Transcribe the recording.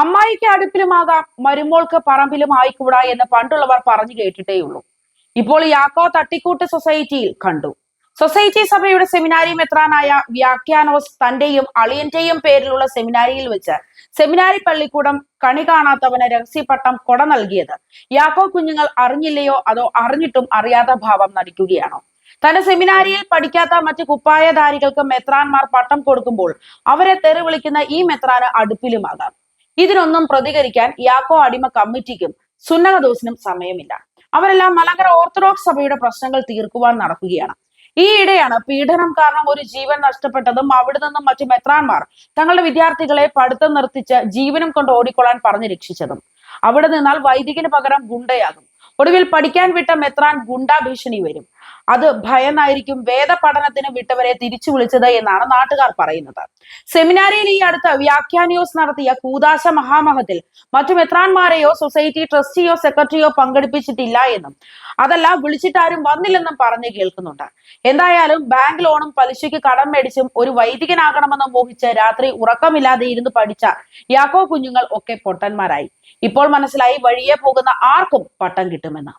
അമ്മായിക്ക് അടുപ്പിലുമാകാം മരുമോൾക്ക് പറമ്പിലും ആയിക്കൂടാ എന്ന് പണ്ടുള്ളവർ പറഞ്ഞു കേട്ടിട്ടേയുള്ളൂ. ഇപ്പോൾ യാക്കോ തട്ടിക്കൂട്ട് സൊസൈറ്റിയിൽ കണ്ടു. സൊസൈറ്റി സഭയുടെ സെമിനാരി മെത്രാനായ വ്യാഖ്യാനോസ് തന്റെയും അളിയന്റെയും പേരിലുള്ള സെമിനാരിയിൽ വെച്ച് സെമിനാരി പള്ളിക്കൂടം കണി കാണാത്തവന് രഹസ്യപട്ടം കൊട നൽകിയത്. യാക്കോ കുഞ്ഞുങ്ങൾ അറിഞ്ഞില്ലയോ അതോ അറിഞ്ഞിട്ടും അറിയാത്ത ഭാവം നടിക്കുകയാണോ. തന്റെ സെമിനാരിയിൽ പഠിക്കാത്ത മറ്റ് കുപ്പായധാരികൾക്ക് മെത്രാൻമാർ പട്ടം കൊടുക്കുമ്പോൾ അവരെ തെറി വിളിക്കുന്ന ഈ മെത്രാന് അടുപ്പിലുമാകാം. ഇതിനൊന്നും പ്രതികരിക്കാൻ യാക്കോ അടിമ കമ്മിറ്റിക്കും സുന്നഹദോസിനും സമയമില്ല. അവരെല്ലാം മലങ്കര ഓർത്തഡോക്സ് സഭയുടെ പ്രശ്നങ്ങൾ തീർക്കുവാൻ നടക്കുകയാണ്. ഈയിടെയാണ് പീഡനം കാരണം ഒരു ജീവൻ നഷ്ടപ്പെട്ടതും അവിടെ നിന്നും മറ്റു മെത്രാന്മാർ തങ്ങളുടെ വിദ്യാർത്ഥികളെ പഠിത്തം നിർത്തിച്ച് ജീവനും കൊണ്ട് ഓടിക്കൊള്ളാൻ പറഞ്ഞ് രക്ഷിച്ചതും. അവിടെ നിന്നാൽ വൈദികന് പകരം ഗുണ്ടയാകും. ഒടുവിൽ പഠിക്കാൻ വിട്ട മെത്രാൻ ഗുണ്ടാ ഭീഷണി വരും. അത് ഭയന്നായിരിക്കും വേദപഠനത്തിന് വിട്ടവരെ തിരിച്ചു വിളിച്ചത് എന്നാണ് നാട്ടുകാർ പറയുന്നത്. സെമിനാരിയിൽ ഈ അടുത്ത് വ്യാഖ്യാനിയോസ് നടത്തിയ കൂതാശ മഹാമഹത്തിൽ മറ്റു മെത്രാന്മാരെയോ സൊസൈറ്റി ട്രസ്റ്റിയോ സെക്രട്ടറിയോ പങ്കെടുപ്പിച്ചിട്ടില്ല എന്നും അതല്ല വിളിച്ചിട്ടാരും വന്നില്ലെന്നും പറഞ്ഞു കേൾക്കുന്നുണ്ട്. എന്തായാലും ബാങ്ക് ലോണും പലിശയ്ക്ക് കടം മേടിച്ചും ഒരു വൈദികനാകണമെന്ന് മോഹിച്ച് രാത്രി ഉറക്കമില്ലാതെ ഇരുന്ന് പഠിച്ച യാക്കോ കുഞ്ഞുങ്ങൾ ഒക്കെ പൊട്ടന്മാരായി. ഇപ്പോൾ മനസ്സിലായി വഴിയെ പോകുന്ന ആർക്കും പട്ടം കിട്ടുമെന്ന്.